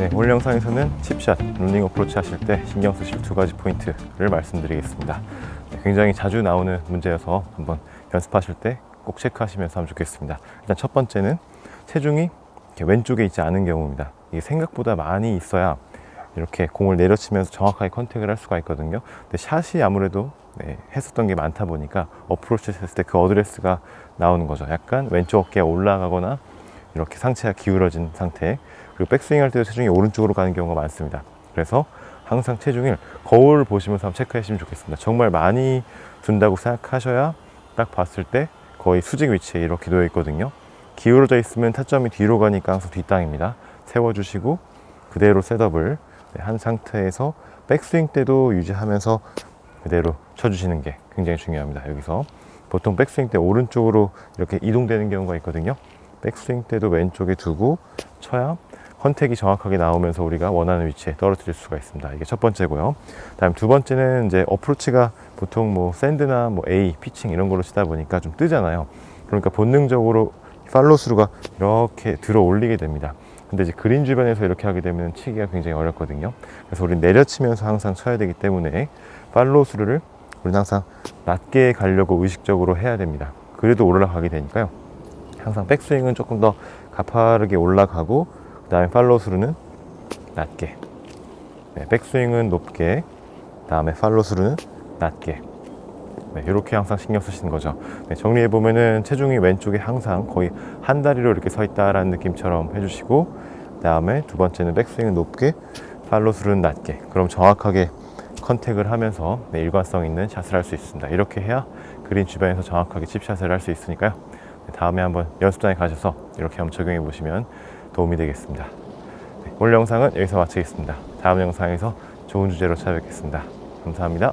네, 오늘 영상에서는 칩샷, 롤링 어프로치 하실 때 신경 쓰실 두 가지 포인트를 말씀드리겠습니다. 네, 굉장히 자주 나오는 문제여서 한번 연습하실 때 꼭 체크하시면서 하면 좋겠습니다. 일단 첫 번째는 체중이 왼쪽에 있지 않은 경우입니다. 이게 생각보다 많이 있어야 이렇게 공을 내려치면서 정확하게 컨택을 할 수가 있거든요. 근데 샷이 아무래도 네, 했었던 게 많다 보니까 어프로치 했을 때 그 어드레스가 나오는 거죠. 약간 왼쪽 어깨가 올라가거나 이렇게 상체가 기울어진 상태 그리고 백스윙 할 때도 체중이 오른쪽으로 가는 경우가 많습니다. 그래서 항상 체중을 거울 보시면서 한번 체크하시면 좋겠습니다. 정말 많이 둔다고 생각하셔야 딱 봤을 때 거의 수직 위치에 이렇게 놓여 있거든요. 기울어져 있으면 타점이 뒤로 가니까 항상 뒷땅입니다. 세워주시고 그대로 셋업을 네, 한 상태에서 백스윙 때도 유지하면서 그대로 쳐주시는 게 굉장히 중요합니다. 여기서 보통 백스윙 때 오른쪽으로 이렇게 이동되는 경우가 있거든요. 백스윙 때도 왼쪽에 두고 쳐야 컨택이 정확하게 나오면서 우리가 원하는 위치에 떨어뜨릴 수가 있습니다. 이게 첫 번째고요. 다음 두 번째는 이제 어프로치가 보통 뭐 샌드나 뭐 A, 피칭 이런 걸로 치다 보니까 좀 뜨잖아요. 그러니까 본능적으로 팔로스루가 이렇게 들어 올리게 됩니다. 근데 이제 그린 주변에서 이렇게 하게 되면 치기가 굉장히 어렵거든요. 그래서 우리 내려치면서 항상 쳐야 되기 때문에 팔로스루를 우리는 항상 낮게 가려고 의식적으로 해야 됩니다. 그래도 올라가게 되니까요. 항상 백스윙은 조금 더 가파르게 올라가고 그 다음에 팔로스루는 낮게. 네, 백스윙은 높게. 다음에 팔로스루는 낮게. 네, 이렇게 항상 신경 쓰시는 거죠. 네, 정리해 보면은 체중이 왼쪽에 항상 거의 한 다리로 이렇게 서 있다라는 느낌처럼 해주시고, 다음에 두 번째는 백스윙은 높게, 팔로스루는 낮게. 그럼 정확하게 컨택을 하면서 네, 일관성 있는 샷을 할 수 있습니다. 이렇게 해야 그린 주변에서 정확하게 칩샷을 할 수 있으니까요. 네, 다음에 한번 연습장에 가셔서 이렇게 한번 적용해 보시면 도움이 되겠습니다. 네, 오늘 영상은 여기서 마치겠습니다. 다음 영상에서 좋은 주제로 찾아뵙겠습니다. 감사합니다.